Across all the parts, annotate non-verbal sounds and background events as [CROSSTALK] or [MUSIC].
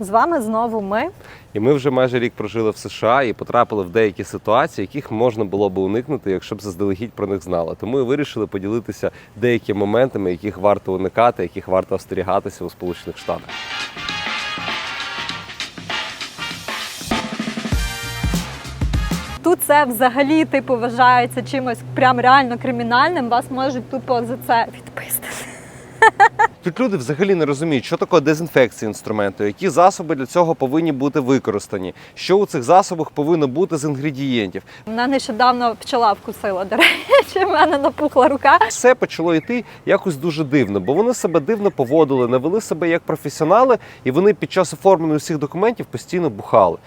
З вами знову ми. І ми вже майже рік прожили в США і потрапили в деякі ситуації, яких можна було би уникнути, якщо б заздалегідь про них знали. Тому і вирішили поділитися деякими моментами, яких варто уникати, яких варто остерігатися у Сполучених Штатах. Тут це взагалі типу вважається чимось прям реально кримінальним. Вас можуть тупо за це відписати. Тут люди взагалі не розуміють, що таке дезінфекція інструменту, які засоби для цього повинні бути використані, що у цих засобах повинно бути з інгредієнтів. Мене нещодавно пчела вкусила. До речі, в мене напухла рука. Все почало йти якось дуже дивно, бо вони себе дивно поводили, не вели себе як професіонали, і вони під час оформлення усіх документів постійно бухали.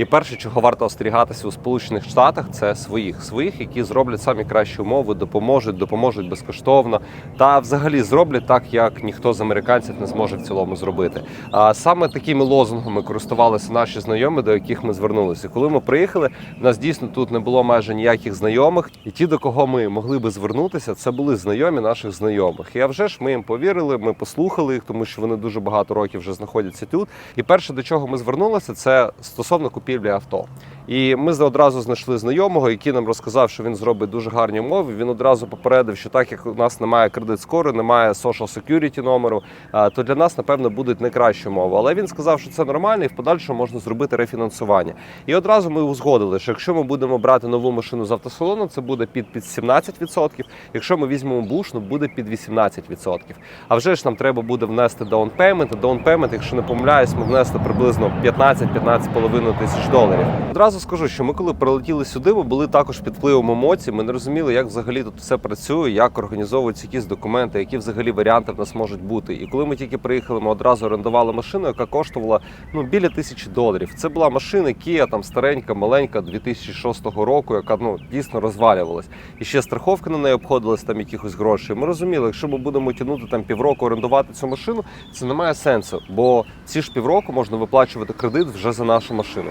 І перше, чого варто остерігатися у Сполучених Штатах, це своїх своїх, які зроблять самі кращі умови, допоможуть, допоможуть безкоштовно та взагалі зроблять так, як ніхто з американців не зможе в цілому зробити. А саме такими лозунгами користувалися наші знайомі, до яких ми звернулися. Коли ми приїхали, в нас дійсно тут не було майже ніяких знайомих, і ті, до кого ми могли би звернутися, це були знайомі наших знайомих. І а вже ж ми їм повірили, ми послухали їх, тому що вони дуже багато років вже знаходяться тут. І перше, до чого ми звернулися, це стосовно купівлі авто. І ми одразу знайшли знайомого, який нам розказав, що він зробить дуже гарні умови. Він одразу попередив, що так як у нас немає кредит скору, немає social security номеру, то для нас напевно будуть не кращі умови. Але він сказав, що це нормально, і в подальшому можна зробити рефінансування. І одразу ми узгодили, що якщо ми будемо брати нову машину з автосалону, це буде під під 17%. Якщо ми візьмемо бушну, буде під 18%. А вже ж нам треба буде внести. Down payment, якщо не помиляюсь, ми внесли приблизно 15-15,5 тисяч доларів. Одразу скажу, що ми, коли прилетіли сюди, ми були також під впливом емоцій. Ми не розуміли, як взагалі тут все працює, як організовуються якісь документи, які взагалі варіанти в нас можуть бути. І коли ми тільки приїхали, ми одразу орендували машину, яка коштувала ну біля тисячі доларів. Це була машина Kia, там старенька, маленька, 2006 року, яка ну дійсно розвалювалась. І ще страховка на неї обходилась там якихось грошей. Ми розуміли, якщо ми будемо тягнути там півроку орендувати цю машину, це не має сенсу, бо ці ж півроку можна виплачувати кредит вже за нашу машину.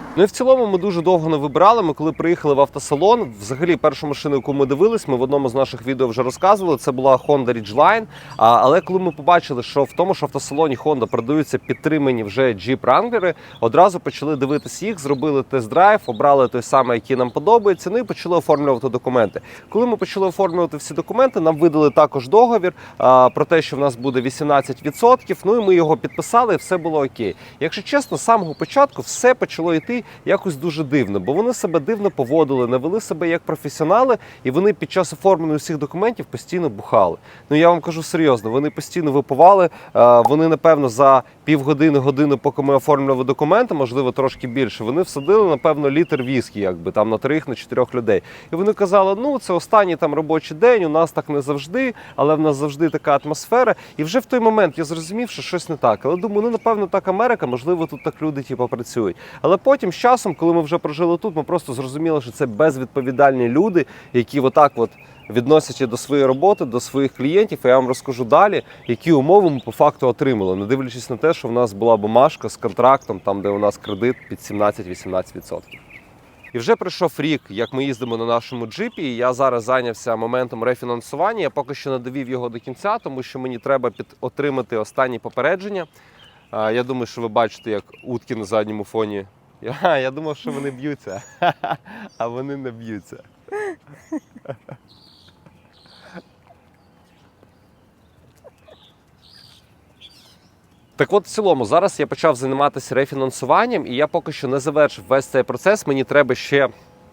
Ну і в цілому ми дуже довго не вибирали. Ми коли приїхали в автосалон, взагалі першу машину, яку ми дивились, ми в одному з наших відео вже розказували. Це була Honda Ridgeline. А, але коли ми побачили, що в тому ж автосалоні Honda продаються підтримані вже Jeep Wrangler, одразу почали дивитись їх, зробили тест-драйв, обрали той самий, який нам подобається. Ну і почали оформлювати документи. Коли ми почали оформлювати всі документи, нам видали також договір а, про те, що в нас буде 18%. Ну і ми його підписали, і все було окей. Якщо чесно, з самого початку все почало йти якось дуже дивно, бо вони себе дивно поводили, не вели себе як професіонали, і вони під час оформлення усіх документів постійно бухали. Ну я вам кажу серйозно, вони постійно випивали. е, Вони напевно за півгодини, годину, поки ми оформлювали документи, можливо, трошки більше. Вони всадили, напевно, літр віскі, якби там на трьох, на чотирьох людей. І вони казали, ну це останній там робочий день. У нас так не завжди, але в нас завжди така атмосфера. І вже в той момент я зрозумів, що щось не так. Але думаю, ну напевно, так Америка, можливо, тут так люди типу, працюють. Але потім з часом, коли ми вже прожили тут, ми просто зрозуміли, що це безвідповідальні люди, які отак от. Відносячи до своєї роботи, до своїх клієнтів, і я вам розкажу далі, які умови ми по факту отримали, не дивлячись на те, що в нас була бумажка з контрактом, там де у нас кредит під 17-18%. І вже пройшов рік, як ми їздимо на нашому джипі. і Я зараз зайнявся моментом рефінансування. Я поки що не довів його до кінця, тому що мені треба під отримати останні попередження. Я думаю, що ви бачите, як утки на задньому фоні. Я, я думав, що вони б'ються, [LAUGHS] а вони не б'ються. Так от, в цілому, зараз я почав займатися рефінансуванням, і я поки що не завершив весь цей процес. Мені треба ще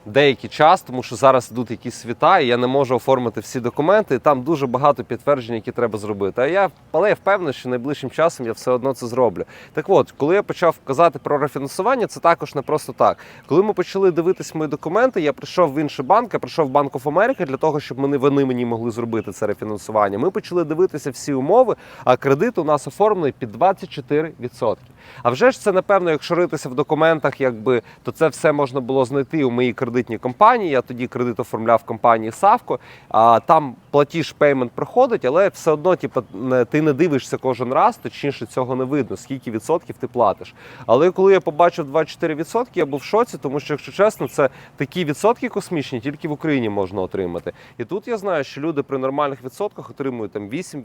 деякий час, тому що зараз йдуть якісь світа, і я не можу оформити всі документи. І там дуже багато підтверджень, які треба зробити. А я але я впевнений, що найближчим часом я все одно це зроблю. Так от, коли я почав казати про рефінансування, це також не просто так. Коли ми почали дивитись мої документи, я прийшов в інший банк, я прийшов в Банк of America для того, щоб вони, вони мені могли зробити це рефінансування. Ми почали дивитися всі умови, а кредит у нас оформлений під 24%. А вже ж це напевно, якщо ритися в документах, якби то це все можна було знайти у моїй кредитній компанії. Я тоді кредит оформляв в компанії Савко. А там платіж пеймент проходить, але все одно, типу, ти не дивишся кожен раз, точніше цього не видно, скільки відсотків ти платиш. Але коли я побачив 24%, я був в шоці, тому що, якщо чесно, це такі відсотки космічні, тільки в Україні можна отримати. І тут я знаю, що люди при нормальних відсотках отримують там 8%,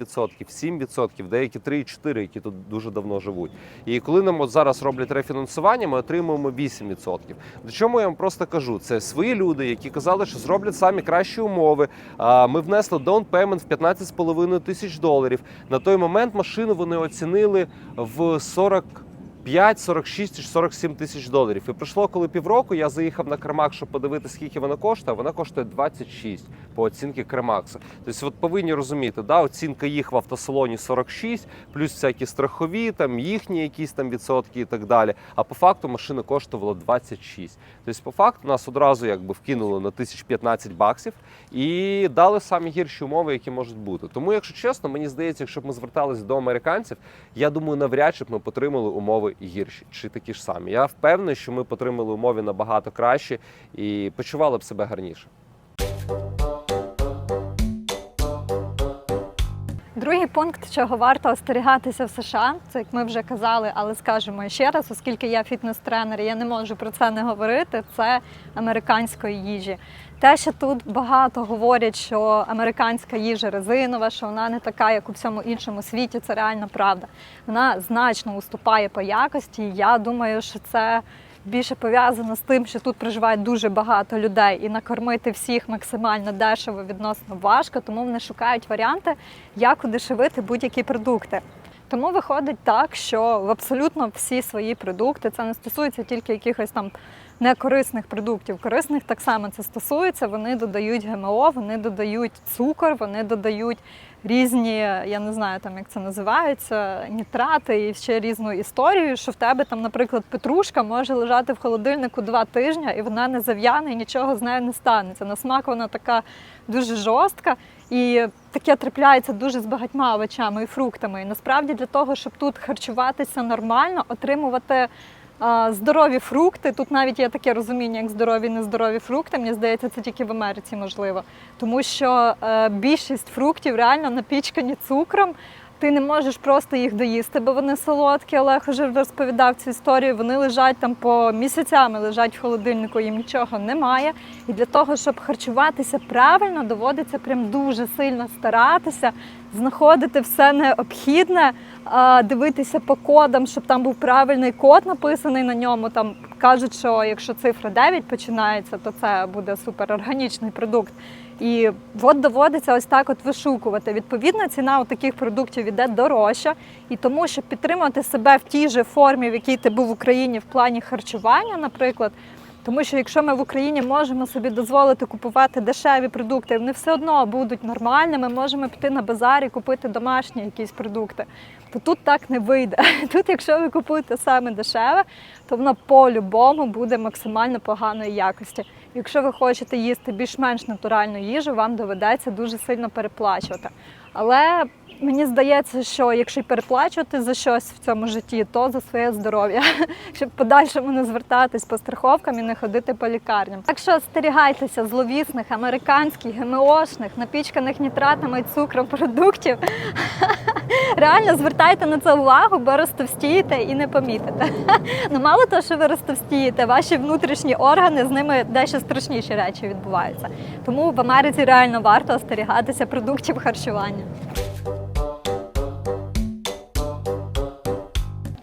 7%, деякі 3,4%, які тут дуже давно живуть. І коли нам от зараз роблять рефінансування, ми отримуємо 8%. До чому я вам просто кажу? Це свої люди, які казали, що зроблять самі кращі умови. Ми внесли payment в 15,5 тисяч доларів. На той момент машину вони оцінили в 40 5, 46 чи 47 тисяч доларів. І пройшло коли півроку, я заїхав на Кремак, щоб подивитися, скільки вона коштує. Вона коштує 26 по оцінці Кремакса. Тобто, от повинні розуміти, да, оцінка їх в автосалоні 46, плюс всякі страхові, там їхні якісь там відсотки і так далі. А по факту машина коштувала 26. Тобто, по факту нас одразу якби вкинули на 1015 баксів і дали самі гірші умови, які можуть бути. Тому, якщо чесно, мені здається, якщо б ми зверталися до американців, я думаю, навряд чи б ми потримали умови гірші чи такі ж самі. Я впевнений, що ми отримали умови набагато кращі і почували б себе гарніше. Другий пункт, чого варто остерігатися в США, це як ми вже казали, але скажемо ще раз, оскільки я фітнес-тренер, я не можу про це не говорити. Це американської їжі. Те, що тут багато говорять, що американська їжа резинова, що вона не така, як у всьому іншому світі, це реально правда. Вона значно уступає по якості. Я думаю, що це більше пов'язано з тим, що тут проживає дуже багато людей, і накормити всіх максимально дешево відносно важко, тому вони шукають варіанти, як удешевити будь-які продукти. Тому виходить так, що в абсолютно всі свої продукти це не стосується тільки якихось там некорисних продуктів. Корисних так само це стосується. Вони додають ГМО, вони додають цукор, вони додають різні, я не знаю там як це називається, нітрати і ще різну історію. Що в тебе там, наприклад, петрушка може лежати в холодильнику два тижні, і вона не зав'яне, і нічого з нею не станеться. На смак вона така дуже жорстка. І таке трапляється дуже з багатьма овочами і фруктами. І насправді для того, щоб тут харчуватися нормально, отримувати здорові фрукти. Тут навіть є таке розуміння, як здорові нездорові фрукти. Мені здається, це тільки в Америці можливо. Тому що е, більшість фруктів реально напічкані цукром. Ти не можеш просто їх доїсти, бо вони солодкі. Олег вже розповідав цю історію. Вони лежать там по місяцями, лежать в холодильнику, їм нічого немає. І для того, щоб харчуватися правильно, доводиться прям дуже сильно старатися, знаходити все необхідне, дивитися по кодам, щоб там був правильний код написаний на ньому. Там кажуть, що якщо цифра 9 починається, то це буде суперорганічний продукт. І от доводиться ось так от вишукувати. Відповідно, ціна у таких продуктів іде дорожча. І тому, щоб підтримати себе в тій же формі, в якій ти був в Україні в плані харчування, наприклад. Тому що якщо ми в Україні можемо собі дозволити купувати дешеві продукти, вони все одно будуть нормальними, можемо піти на базар і купити домашні якісь продукти. То тут так не вийде. [LAUGHS] Тут, якщо ви купуєте саме дешеве, то воно по-любому буде максимально поганої якості. Якщо ви хочете їсти більш-менш натуральну їжу, вам доведеться дуже сильно переплачувати. Але мені здається, що якщо переплачувати за щось в цьому житті, то за своє здоров'я, [LAUGHS] щоб подальшому не звертатись по страховкам і не ходити по лікарням. Так що остерігайтеся зловісних американських ГМОшних, напічканих нітратами і цукром продуктів. [LAUGHS] Реально звертайте на це увагу, бо розтовстієте і не помітите. [LAUGHS] Ну мало того, що ви розтовстієте, ваші внутрішні органи з ними дещо страшніші речі відбуваються. Тому в Америці реально варто остерігатися продуктів харчування.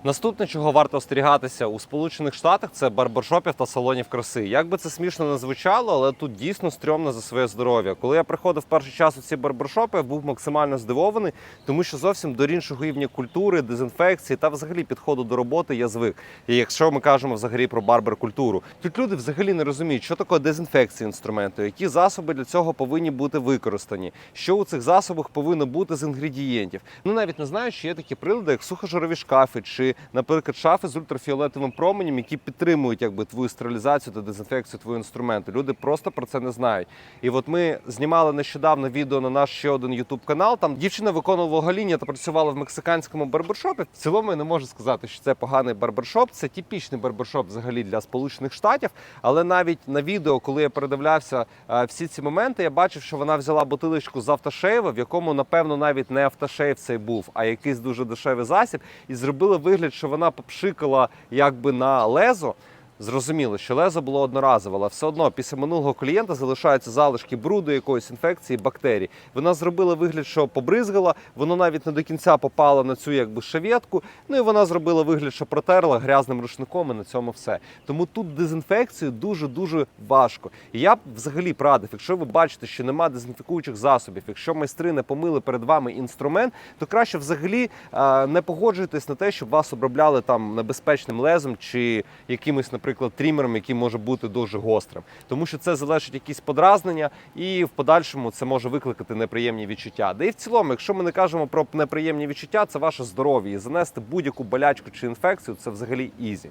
Наступне, чого варто остерігатися у Сполучених Штатах, це барбершопів та салонів краси. Як би це смішно не звучало, але тут дійсно стрьомно за своє здоров'я. Коли я приходив перший час у ці барбершопи, я був максимально здивований, тому що зовсім до іншого рівня культури, дезінфекції та взагалі підходу до роботи я звик. І якщо ми кажемо взагалі про барбер-культуру, тут люди взагалі не розуміють, що таке дезінфекція інструменту, які засоби для цього повинні бути використані, що у цих засобах повинно бути з інгредієнтів. Ну навіть не знаю, чи є такі прилади, як сухожирові шкафи чи наприклад, шафи з ультрафіолетовим променем, які підтримують якби твою стерилізацію та дезінфекцію твого інструменту. Люди просто про це не знають. І от ми знімали нещодавно відео на наш ще один ютуб канал. Там дівчина виконувала гоління та працювала в мексиканському барбершопі. В цілому я не можу сказати, що це поганий барбершоп. Це типічний барбершоп взагалі для Сполучених Штатів. Але навіть на відео, коли я передивлявся е, всі ці моменти, я бачив, що вона взяла бутилочку з автошейва, в якому, напевно, навіть не автошейв цей був, а якийсь дуже дешевий засіб, і зробила вигляд, що вона попшикала якби на лезо. Зрозуміло, що лезо було одноразове, але все одно після минулого клієнта залишаються залишки бруду, якоїсь інфекції, бактерій. Вона зробила вигляд, що побризгала, воно навіть не до кінця попало на цю якби шаветку. Ну і вона зробила вигляд, що протерла грязним рушником, і на цьому все. Тому тут дезінфекцію дуже дуже важко. І я б взагалі б радив, якщо ви бачите, що нема дезінфікуючих засобів, якщо майстри не помили перед вами інструмент, то краще взагалі е, не погоджуйтесь на те, щоб вас обробляли там небезпечним лезом чи якимось, наприклад, трімером, який може бути дуже гострим, тому що це залежить якісь подразнення, і в подальшому це може викликати неприємні відчуття. Да і в цілому, якщо ми не кажемо про неприємні відчуття, це ваше здоров'я і занести будь-яку болячку чи інфекцію це взагалі ізі.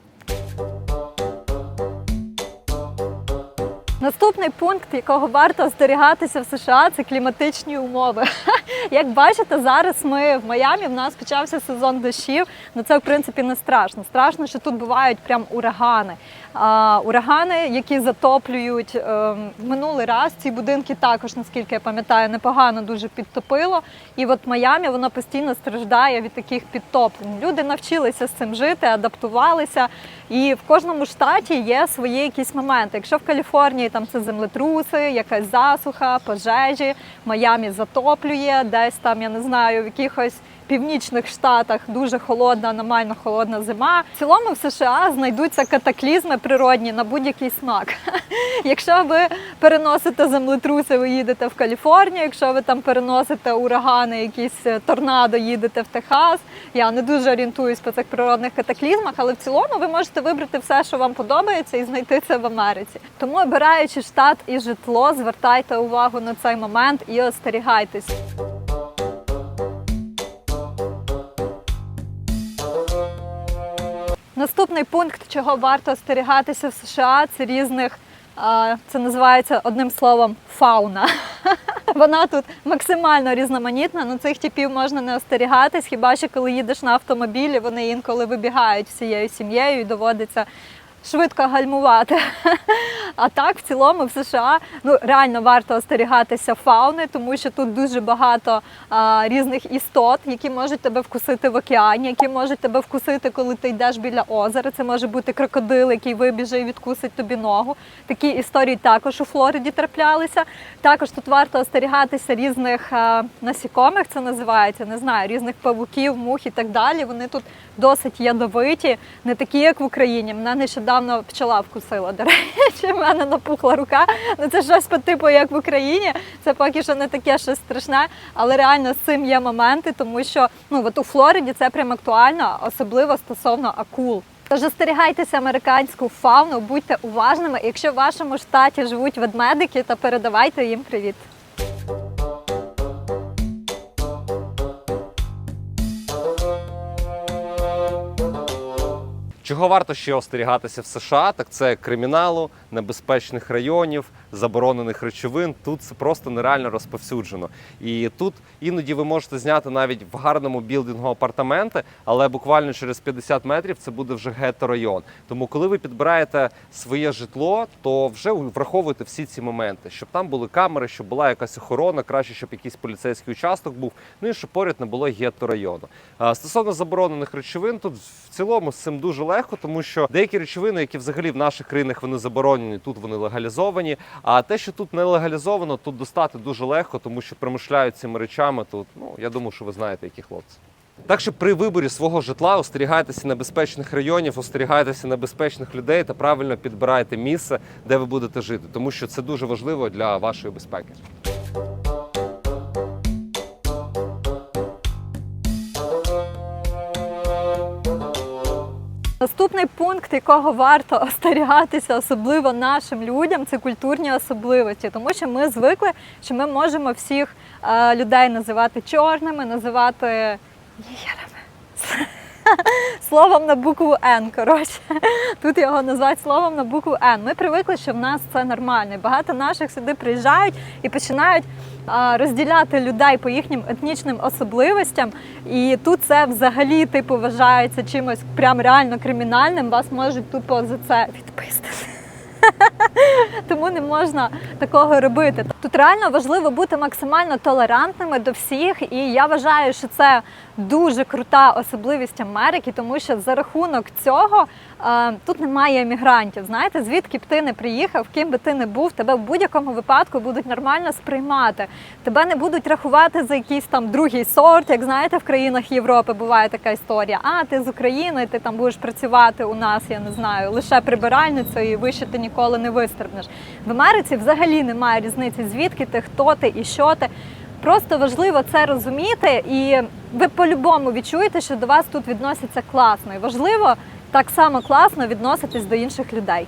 Наступний пункт, якого варто остерігатися в США, це кліматичні умови. [LAUGHS] Як бачите, зараз ми в Майамі, в нас почався сезон дощів. Ну це в принципі не страшно. Страшно, що тут бувають прям урагани. А, урагани, які затоплюють ем, минулий раз. Ці будинки також, наскільки я пам'ятаю, непогано дуже підтопило. І от Майамі воно постійно страждає від таких підтоплень. Люди навчилися з цим жити, адаптувалися. І в кожному штаті є свої якісь моменти. Якщо в Каліфорнії там це землетруси, якась засуха, пожежі, Майамі затоплює, десь там, я не знаю, в якихось північних штатах дуже холодна, аномально холодна зима. В цілому в США знайдуться катаклізми природні на будь-який смак. [LAUGHS] Якщо ви переносите землетруси, ви їдете в Каліфорнію. Якщо ви там переносите урагани, якісь е, торнадо, їдете в Техас. Я не дуже орієнтуюсь по цих природних катаклізмах, але в цілому ви можете вибрати все, що вам подобається, і знайти це в Америці. Тому обираючи штат і житло, звертайте увагу на цей момент і остерігайтесь. Наступний пункт, чого варто остерігатися в США, це різних. Це називається одним словом фауна. [LAUGHS] Вона тут максимально різноманітна. Ну цих типів можна не остерігатись, хіба що коли їдеш на автомобілі, вони інколи вибігають всією сім'єю і доводиться швидко гальмувати. А так, в цілому, в США ну реально варто остерігатися фауни, тому що тут дуже багато а, різних істот, які можуть тебе вкусити в океані, які можуть тебе вкусити, коли ти йдеш біля озера. Це може бути крокодил, який вибіже і відкусить тобі ногу. Такі історії також у Флориді траплялися. Також тут варто остерігатися різних а, насікомих, це називається, не знаю, різних павуків, мух і так далі. Вони тут досить ядовиті, не такі, як в Україні. Мене нещодавно пчола вкусила. До речі, в мене напухла рука. Ну це щось по типу, як в Україні. Це поки що не таке щось страшне, але реально з цим є моменти, тому що ну от у Флориді це прям актуально, особливо стосовно акул. Тож остерігайтеся американську фауну, будьте уважними. Якщо в вашому штаті живуть ведмедики, то передавайте їм привіт. Чого варто ще остерігатися в США, так це криміналу, небезпечних районів, заборонених речовин. Тут це просто нереально розповсюджено. І тут іноді ви можете зняти навіть в гарному білдингу апартаменти, але буквально через 50 метрів це буде вже гетто-район. Тому, коли ви підбираєте своє житло, то вже враховуйте всі ці моменти, щоб там були камери, щоб була якась охорона, краще, щоб якийсь поліцейський участок був. Ну і щоб поряд не було гетто-району. Стосовно заборонених речовин, тут в цілому з цим дуже легко, тому що деякі речовини, які взагалі в наших країнах вони заборонені, тут вони легалізовані. А те, що тут не легалізовано, тут достати дуже легко, тому що промишляють цими речами. Тут ну я думаю, що ви знаєте, які хлопці. Так що при виборі свого житла остерігайтеся небезпечних районів, остерігайтеся небезпечних людей та правильно підбирайте місце, де ви будете жити, тому що це дуже важливо для вашої безпеки. Наступний пункт, якого варто остерігатися, особливо нашим людям, це культурні особливості, тому що ми звикли, що ми можемо всіх е, людей називати чорними, називати нігерами. [LAUGHS] словом на букву Н. Коротше, тут його називають словом на букву Н. Ми привикли, що в нас це нормально. Багато наших сюди приїжджають і починають розділяти людей по їхнім етнічним особливостям. І тут це взагалі типу вважається чимось прям реально кримінальним. Вас можуть тупо за це відписати. [LAUGHS] Тому не можна такого робити. Тут реально важливо бути максимально толерантними до всіх, і я вважаю, що це дуже крута особливість Америки, тому що за рахунок цього е, тут немає емігрантів. Знаєте, звідки б ти не приїхав, ким би ти не був, тебе в будь-якому випадку будуть нормально сприймати. Тебе не будуть рахувати за якийсь там другий сорт, як знаєте, в країнах Європи буває така історія. А ти з України, ти там будеш працювати у нас, я не знаю, лише прибиральницею і вище ти ніколи не вистрибнеш. В Америці взагалі немає різниці, звідки ти, хто ти і що ти. Просто важливо це розуміти, і ви по-любому відчуєте, що до вас тут відносяться класно. І важливо так само класно відноситись до інших людей.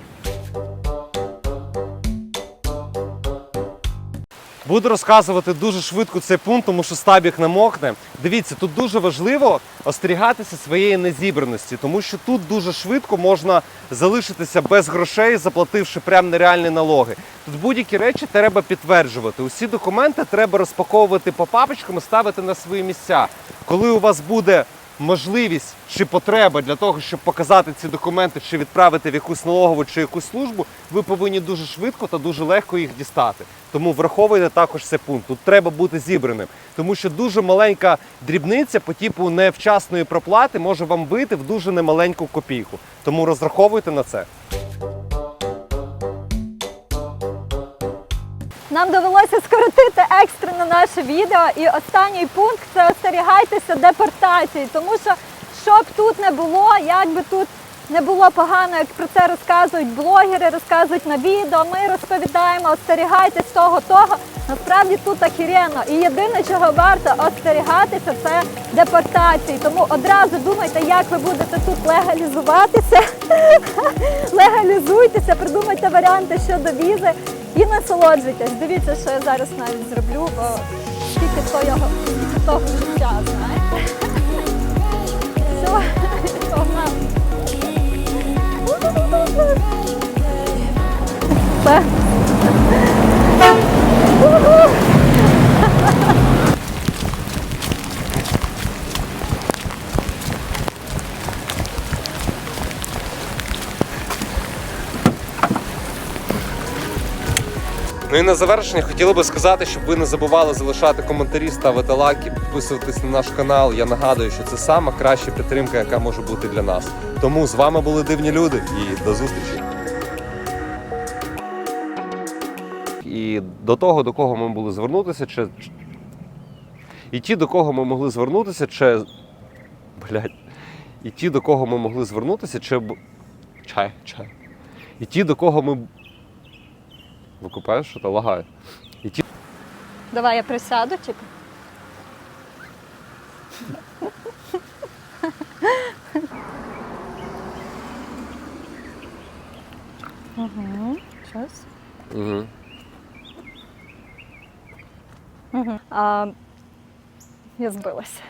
Буду розказувати дуже швидко цей пункт, тому що стабік намокне. Дивіться, тут дуже важливо остерігатися своєї незібраності, тому що тут дуже швидко можна залишитися без грошей, заплативши прям нереальні налоги. Тут будь-які речі треба підтверджувати. Усі документи треба розпаковувати по папочкам і ставити на свої місця. Коли у вас буде можливість чи потреба для того, щоб показати ці документи, чи відправити в якусь налогову чи якусь службу, ви повинні дуже швидко та дуже легко їх дістати. Тому враховуйте також цей пункт. Тут треба бути зібраним, тому що дуже маленька дрібниця по типу невчасної проплати може вам вийти в дуже немаленьку копійку. Тому розраховуйте на це. Нам довелося скоротити екстрено наше відео. І останній пункт це остерігайтеся депортації, тому що щоб тут не було, як би тут не було погано, як про це розказують блогери, розказують на відео. Ми розповідаємо, остерігайтесь того, того. Насправді тут охеренно. І єдине, чого варто остерігатися, це депортації. Тому одразу думайте, як ви будете тут легалізуватися. [LAUGHS] Легалізуйтеся, придумайте варіанти щодо візи і насолоджуйтесь. Дивіться, що я зараз навіть зроблю, бо скільки того, його того життя, знаєте. Все, погнали. Ну і на завершення хотіло би сказати, щоб ви не забували залишати коментарі, ставити лайки, підписуватись на наш канал. Я нагадую, що це сама краща підтримка, яка може бути для нас. Тому з вами були дивні люди і до зустрічі. І до того, до кого ми могли звернутися, чи і ті, до кого ми могли звернутися, чи блядь, і ті, до кого ми могли звернутися, чи чай, чай. І ті, до кого ми Викупаєш, що то лагає. І ті, Давай я присяду, типу. Угу, щас. угу. Угу. А, я збилася.